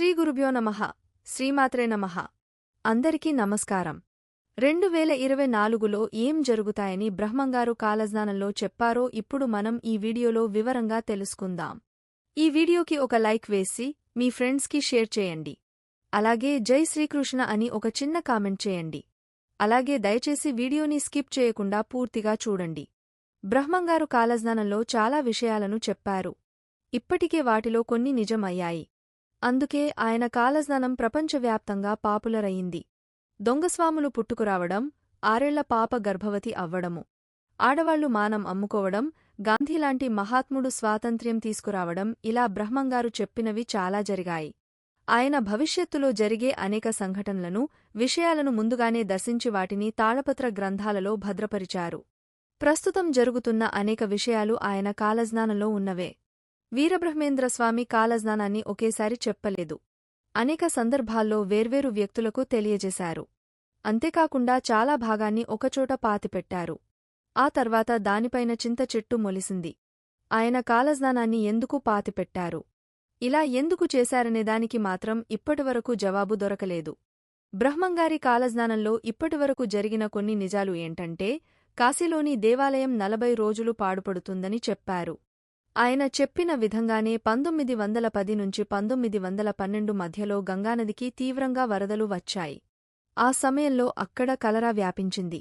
శ్రీ గురుభ్యో నమః. శ్రీమాత్రే నమః. అందరికీ నమస్కారం. రెండు వేల ఇరవై నాలుగులో ఏం జరుగుతాయని బ్రహ్మంగారు కాలజ్ఞానంలో చెప్పారో ఇప్పుడు మనం ఈ వీడియోలో వివరంగా తెలుసుకుందాం. ఈ వీడియోకి ఒక లైక్ వేసి మీ ఫ్రెండ్స్కి షేర్ చేయండి. అలాగే జై శ్రీకృష్ణ అని ఒక చిన్న కామెంట్ చేయండి. అలాగే దయచేసి వీడియోని స్కిప్ చేయకుండా పూర్తిగా చూడండి. బ్రహ్మంగారు కాలజ్ఞానంలో చాలా విషయాలను చెప్పారు. ఇప్పటికే వాటిలో కొన్ని నిజం అయ్యాయి అందుకే ఆయన కాలజ్ఞానం ప్రపంచవ్యాప్తంగా పాపులర్ అయింది దొంగస్వాములు పుట్టుకురావడం ఆరేళ్ళ పాప గర్భవతి అవ్వడము ఆడవాళ్ళు మానం అమ్ముకోవడం గాంధీలాంటి మహాత్ముడు స్వాతంత్ర్యం తీసుకురావడం ఇలా బ్రహ్మంగారు చెప్పినవి చాలా జరిగాయి. ఆయన భవిష్యత్తులో జరిగే అనేక సంఘటనలను విషయాలను ముందుగానే దర్శించి వాటిని తాళపత్ర గ్రంథాలలో భద్రపరిచారు. ప్రస్తుతం జరుగుతున్న అనేక విషయాలు ఆయన కాలజ్ఞానంలో ఉన్నవే. వీరబ్రహ్మేంద్రస్వామి కాలజ్ఞానాన్ని ఒకేసారి చెప్పలేదు. అనేక సందర్భాల్లో వేర్వేరు వ్యక్తులకు తెలియజేశారు. అంతేకాకుండా చాలా భాగాన్ని ఒకచోట పాతిపెట్టారు. ఆ తర్వాత దానిపైన చింత చెట్టు మొలిసింది. ఆయన కాలజ్ఞానాన్ని ఎందుకు పాతిపెట్టారు? ఇలా ఎందుకు చేశారనేదానికి మాత్రం ఇప్పటివరకు జవాబు దొరకలేదు. బ్రహ్మంగారి కాలజ్ఞానంలో ఇప్పటివరకు జరిగిన కొన్ని నిజాలు ఏంటంటే కాశీలోని దేవాలయం నలభై రోజులు పాడుపడుతుందని చెప్పారు. ఆయన చెప్పిన విధంగానే పంతొమ్మిది వందల పది నుంచి పంతొమ్మిది వందల పన్నెండు మధ్యలో గంగానదికి తీవ్రంగా వరదలు వచ్చాయి. ఆ సమయంలో అక్కడ కలరా వ్యాపించింది.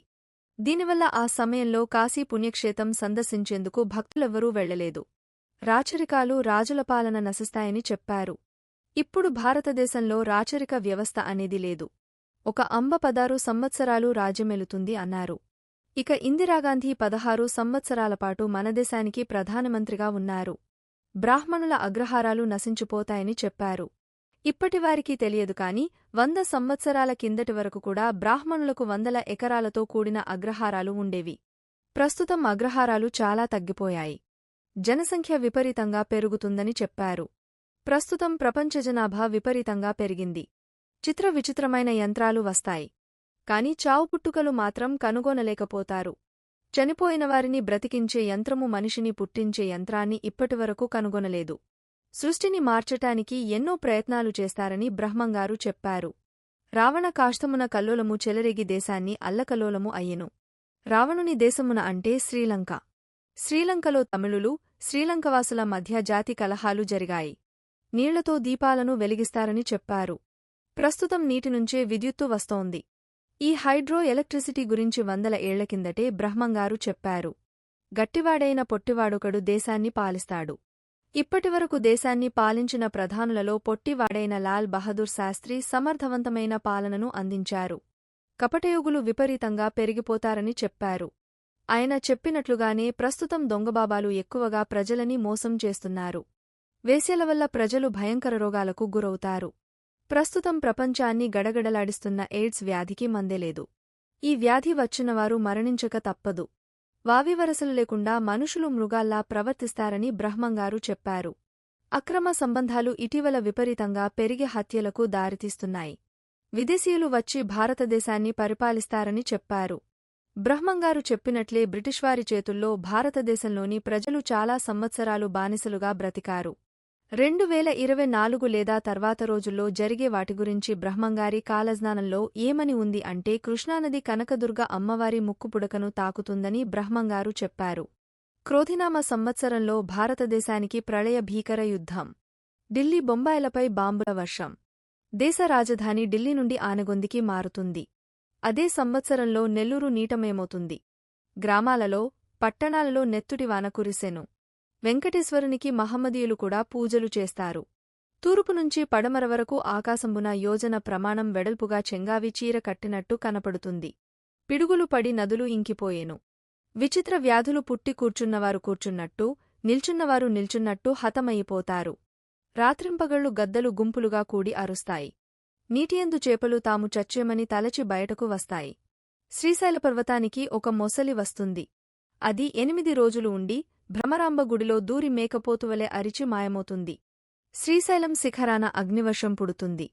దీనివల్ల ఆ సమయంలో కాశీ పుణ్యక్షేత్రం సందర్శించేందుకు భక్తులెవ్వరూ వెళ్ళలేదు రాచరికాలు రాజుల పాలన నశిస్తాయని చెప్పారు. ఇప్పుడు భారతదేశంలో రాచరిక వ్యవస్థ అనేది లేదు. ఒక అంబ పదారు సంవత్సరాలు రాజ్యమెలుతుంది అన్నారు. ఇక ఇందిరాగాంధీ పదహారు సంవత్సరాలపాటు మనదేశానికి ప్రధానమంత్రిగా ఉన్నారు. బ్రాహ్మణుల అగ్రహారాలు నశించిపోతాయని చెప్పారు. ఇప్పటివారికి తెలియదు కాని వంద సంవత్సరాల కిందటి వరకు కూడా బ్రాహ్మణులకు వందల ఎకరాలతో కూడిన అగ్రహారాలు ఉండేవి. ప్రస్తుతం అగ్రహారాలు చాలా తగ్గిపోయాయి. జనసంఖ్య విపరీతంగా పెరుగుతుందని చెప్పారు. ప్రస్తుతం ప్రపంచ జనాభా విపరీతంగా పెరిగింది. చిత్ర విచిత్రమైన యంత్రాలు వస్తాయి. కాని చావు పుట్టుకలు మాత్రం కనుగొనలేకపోతారు. చనిపోయినవారిని బ్రతికించే యంత్రము మనిషిని పుట్టించే యంత్రాన్ని ఇప్పటివరకు కనుగొనలేదు. సృష్టిని మార్చటానికి ఎన్నో ప్రయత్నాలు చేస్తారని బ్రహ్మంగారు చెప్పారు. రావణ కాష్టమున కల్లోలము చెలరేగి దేశాన్ని అల్లకల్లోలము అయ్యెను. రావణుని దేశమున అంటే శ్రీలంక. శ్రీలంకలో తమిళులు శ్రీలంకవాసుల మధ్య జాతి కలహాలు జరిగాయి. నీళ్ళతో దీపాలను వెలిగిస్తారని చెప్పారు. ప్రస్తుతం నీటినుంచే విద్యుత్తు వస్తోంది. ఈ హైడ్రో ఎలక్ట్రిసిటీ గురించి వందల ఏళ్ళ కిందటే బ్రహ్మంగారు చెప్పారు. గట్టివాడైన పొట్టివాడొకడు దేశాన్ని పాలిస్తాడు. ఇప్పటివరకు దేశాన్ని పాలించిన ప్రధానులలో పొట్టివాడైన లాల్ బహదూర్ శాస్త్రి సమర్థవంతమైన పాలనను అందించారు. కపటయోగులు విపరీతంగా పెరిగిపోతారని చెప్పారు. ఆయన చెప్పినట్లుగానే ప్రస్తుతం దొంగబాబాలు ఎక్కువగా ప్రజలని మోసం చేస్తున్నారు. వేశ్యల వల్ల ప్రజలు భయంకర రోగాలకు గురవుతారు. ప్రస్తుతం ప్రపంచాన్ని గడగడలాడిస్తున్న ఎయిడ్స్ వ్యాధికి మందేలేదు ఈ వ్యాధి వచ్చినవారు మరణించక తప్పదు. వావివరసలు లేకుండా మనుషులు మృగాల్లా ప్రవర్తిస్తారని బ్రహ్మంగారు చెప్పారు. అక్రమ సంబంధాలు ఇటీవల విపరీతంగా పెరిగి హత్యలకు దారితీస్తున్నాయి. విదేశీయులు వచ్చి భారతదేశాన్ని పరిపాలిస్తారని చెప్పారు. బ్రహ్మంగారు చెప్పినట్లే బ్రిటిష్వారి చేతుల్లో భారతదేశంలోని ప్రజలు చాలా సంవత్సరాలు బానిసలుగా బ్రతికారు. రెండు వేల ఇరవై నాలుగు లేదా తర్వాత రోజుల్లో జరిగే వాటి గురించి బ్రహ్మంగారి కాలజ్ఞానంలో ఏమని ఉంది అంటే కృష్ణానది కనకదుర్గ అమ్మవారి ముక్కుపుడకను తాకుతుందని బ్రహ్మంగారు చెప్పారు. క్రోధినామ సంవత్సరంలో భారతదేశానికి ప్రళయ భీకర యుద్ధం. ఢిల్లీ బొంబాయిలపై బాంబుల వర్షం. దేశ రాజధాని ఢిల్లీ నుండి ఆనగొందికి మారుతుంది. అదే సంవత్సరంలో నెల్లూరు నీటమేమవుతుంది. గ్రామాలలో పట్టణాలలో నెత్తుటివాన కురిసెను. వెంకటేశ్వరునికి మహమ్మదీయులు కూడా పూజలు చేస్తారు. తూర్పు నుంచి పడమర వరకు ఆకాశంబున యోజన ప్రమాణం వెడల్పుగా చెంగావి చీర కట్టినట్టు కనపడుతుంది. పిడుగులు పడి నదులు ఇంకిపోయేను. విచిత్ర వ్యాధులు పుట్టి కూర్చున్నవారు కూర్చున్నట్టు నిల్చున్నవారు నిల్చున్నట్టు హతమయిపోతారు రాత్రింపగళ్ళు గద్దలు గుంపులుగా కూడి అరుస్తాయి. నీటియందు చేపలు తాము చచ్చేమని తలచి బయటకు వస్తాయి. శ్రీశైల పర్వతానికి ఒక మొసలి వస్తుంది. అది ఎనిమిది రోజులు ఉండి భ్రమరాంబగుడిలో దూరి మేకపోతువలె అరిచి మాయమవుతుంది. శ్రీశైలం శిఖరాన అగ్నివర్షం పుడుతుంది.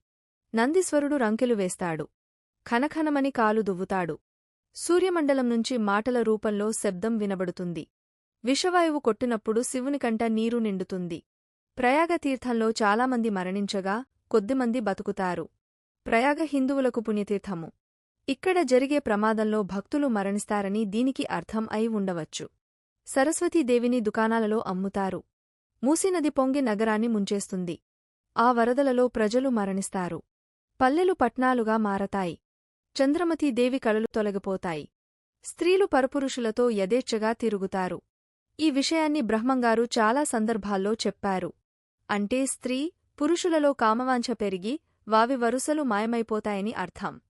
నందీశ్వరుడు రంకెలు వేస్తాడు. ఖనఖనమని కాలు దువ్వుతాడు. సూర్యమండలం నుంచి మాటల రూపంలో శబ్దం వినబడుతుంది. విషవాయువు కొట్టినప్పుడు శివునికంట నీరు నిండుతుంది. ప్రయాగతీర్థంలో చాలామంది మరణించగా కొద్దిమంది బతుకుతారు. ప్రయాగ హిందువులకు పుణ్యతీర్థము. ఇక్కడ జరిగే ప్రమాదంలో భక్తులు మరణిస్తారని దీనికి అర్థం అయి ఉండవచ్చు. సరస్వతీదేవిని దుకాణాలలో అమ్ముతారు. మూసీనది పొంగి నగరాన్ని ముంచేస్తుంది. ఆ వరదలలో ప్రజలు మరణిస్తారు. పల్లెలు పట్నాలుగా మారతాయి. చంద్రమతీదేవి కళలు తొలగిపోతాయి. స్త్రీలు పరపురుషులతో యథేచ్ఛగా తిరుగుతారు. ఈ విషయాన్ని బ్రహ్మంగారు చాలా సందర్భాల్లో చెప్పారు. అంటే స్త్రీ పురుషులలో కామవాంఛ పెరిగి వావి వరుసలు మాయమైపోతాయని అర్థం.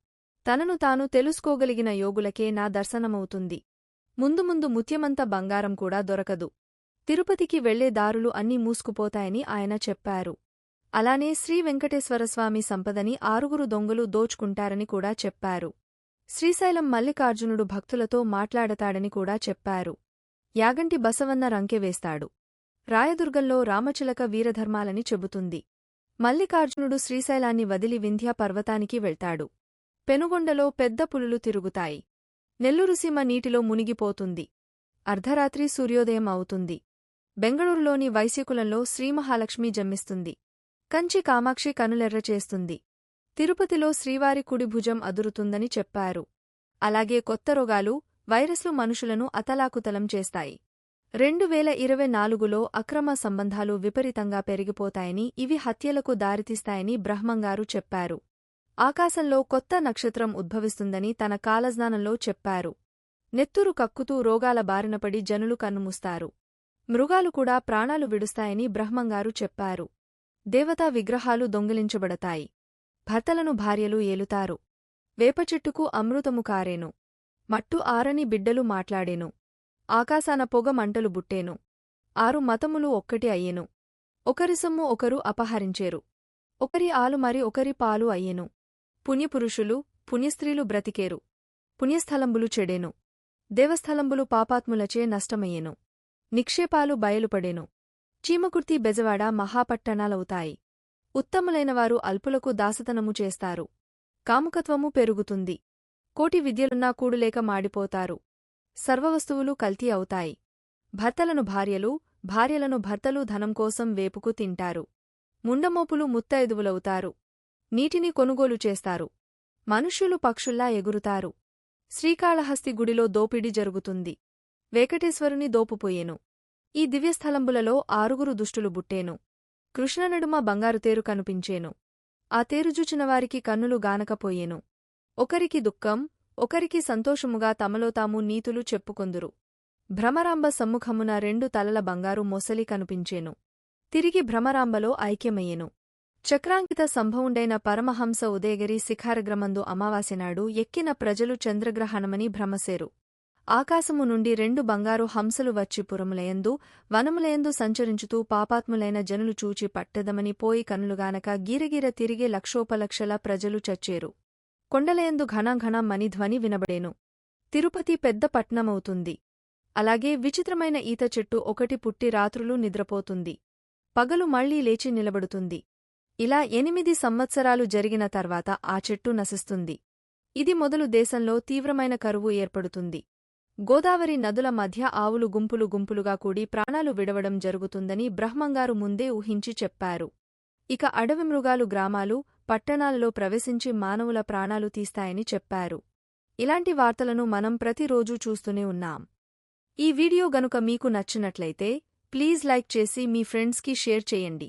తనను తాను తెలుసుకోగలిగిన యోగులకే నా దర్శనమవుతుంది. ముందు ముందు ముత్యమంత బంగారం కూడా దొరకదు. తిరుపతికి వెళ్ళే దారులు అన్నీ మూసుకుపోతాయని ఆయన చెప్పారు. అలానే శ్రీ వెంకటేశ్వరస్వామి సంపదని ఆరుగురు దొంగలు దోచుకుంటారని కూడా చెప్పారు. శ్రీశైలం మల్లికార్జునుడు భక్తులతో మాట్లాడతాడని కూడా చెప్పారు. యాగంటి బసవన్న రంకెవేస్తాడు రాయదుర్గంలో రామచిలక వీరధర్మాలని చెబుతుంది. మల్లికార్జునుడు శ్రీశైలాన్ని వదిలి వింధ్యా పర్వతానికి వెళ్తాడు. పెనుగొండలో పెద్ద పులులు తిరుగుతాయి. నెల్లూరుసీమ నీటిలో మునిగిపోతుంది. అర్ధరాత్రి సూర్యోదయం అవుతుంది. బెంగళూరులోని వైశ్యకులంలో శ్రీమహాలక్ష్మి జన్మిస్తుంది. కంచి కామాక్షి కనులెర్ర చేస్తుంది. తిరుపతిలో శ్రీవారి కుడి భుజం అదురుతుందని చెప్పారు. అలాగే కొత్త రోగాలు వైరస్లు మనుషులను అతలాకుతలం చేస్తాయి. రెండు వేల ఇరవై నాలుగులో అక్రమ సంబంధాలు విపరీతంగా పెరిగిపోతాయని ఇవి హత్యలకు దారితీస్తాయని బ్రహ్మంగారు చెప్పారు. ఆకాశంలో కొత్త నక్షత్రం ఉద్భవిస్తుందని తన కాలజ్ఞానంలో చెప్పారు. నెత్తురు కక్కుతూ రోగాల బారినపడి జనులు కన్నుమూస్తారు. మృగాలు కూడా ప్రాణాలు విడుస్తాయని బ్రహ్మంగారు చెప్పారు. దేవతా విగ్రహాలు దొంగిలించబడతాయి. భర్తలను భార్యలు ఏలుతారు. వేపచెట్టుకు అమృతము కారేను. మట్టు ఆరని బిడ్డలు మాట్లాడేను. ఆకాశాన పొగ మంటలు బుట్టేను. ఆరు మతములు ఒక్కటి అయ్యెను. ఒకరి సొమ్ము ఒకరు అపహరించేరు. ఒకరి ఆలు మరి ఒకరి పాలు అయ్యెను. పుణ్యపురుషులు పుణ్యస్త్రీలు బ్రతికేరు. పుణ్యస్థలంబులు చెడేను. దేవస్థలంబులు పాపాత్ములచే నష్టమయ్యెను. నిక్షేపాలు బయలుపడేను. చీమకుర్తి బెజవాడ మహాపట్టణాలవుతాయి. ఉత్తములైనవారు అల్పులకు దాసతనము చేస్తారు. కాముకత్వము పెరుగుతుంది. కోటి విద్యలున్నా కూడులేక మాడిపోతారు. సర్వవస్తువులు కల్తీ అవుతాయి. భర్తలను భార్యలు భార్యలను భర్తలు ధనం కోసం వేపుకు తింటారు. ముండమోపులు ముత్తైదువులవుతారు. నీటిని కొనుగోలు చేస్తారు. మనుష్యులు పక్షుల్లా ఎగురుతారు. శ్రీకాళహస్తి గుడిలో దోపిడీ జరుగుతుంది. వెంకటేశ్వరుని దోపుపోయేను. ఈ దివ్యస్థలంబులలో ఆరుగురు దుష్టులు బుట్టేను. కృష్ణనడుమ బంగారు తేరు కనిపించేను. ఆ తేరుజూచినవారికి కన్నులు గానకపోయేను. ఒకరికి దుఃఖం ఒకరికి సంతోషముగా తమలో తాము నీతులు చెప్పుకొందురు. భ్రమరాంబ సమ్ముఖమున రెండు తలల బంగారు మొసలి కనిపించేను. తిరిగి భ్రమరాంబలో ఐక్యమయ్యెను. చక్రాంకిత సంభవుండైన పరమహంస ఉదయగిరి శిఖారగ్రమందు అమావాస్యనాడు ఎక్కిన ప్రజలు చంద్రగ్రహణమని భ్రమసేరు. ఆకాశము నుండి రెండు బంగారు హంసలు వచ్చి పురములయందు వనములయందు సంచరించుతూ పాపాత్ములైన జనులు చూచి పట్టెదమని పోయి కనులుగానక గీరగీర తిరిగి లక్షోపలక్షల ప్రజలు చచ్చేరు. కొండలయందు ఘనఘన మణిధ్వని వినబడేను. తిరుపతి పెద్ద పట్నమవుతుంది. అలాగే విచిత్రమైన ఈత చెట్టు ఒకటి పుట్టి రాత్రులు నిద్రపోతుంది. పగలు మళ్ళీ లేచి నిలబడుతుంది. ఇలా ఎనిమిది సంవత్సరాలు జరిగిన తర్వాత ఆ చెట్టు నశిస్తుంది. ఇది మొదలు దేశంలో తీవ్రమైన కరువు ఏర్పడుతుంది. గోదావరి నదుల మధ్య ఆవులు గుంపులు గుంపులుగా కూడి ప్రాణాలు విడవడం జరుగుతుందని బ్రహ్మంగారు ముందే ఊహించి చెప్పారు. ఇక అడవి మృగాలు గ్రామాలు పట్టణాలలో ప్రవేశించి మానవుల ప్రాణాలు తీస్తాయని చెప్పారు. ఇలాంటి వార్తలను మనం ప్రతిరోజూ చూస్తూనే ఉన్నాం. ఈ వీడియో గనుక మీకు నచ్చినట్లయితే ప్లీజ్ లైక్ చేసి మీ ఫ్రెండ్స్కి షేర్ చేయండి.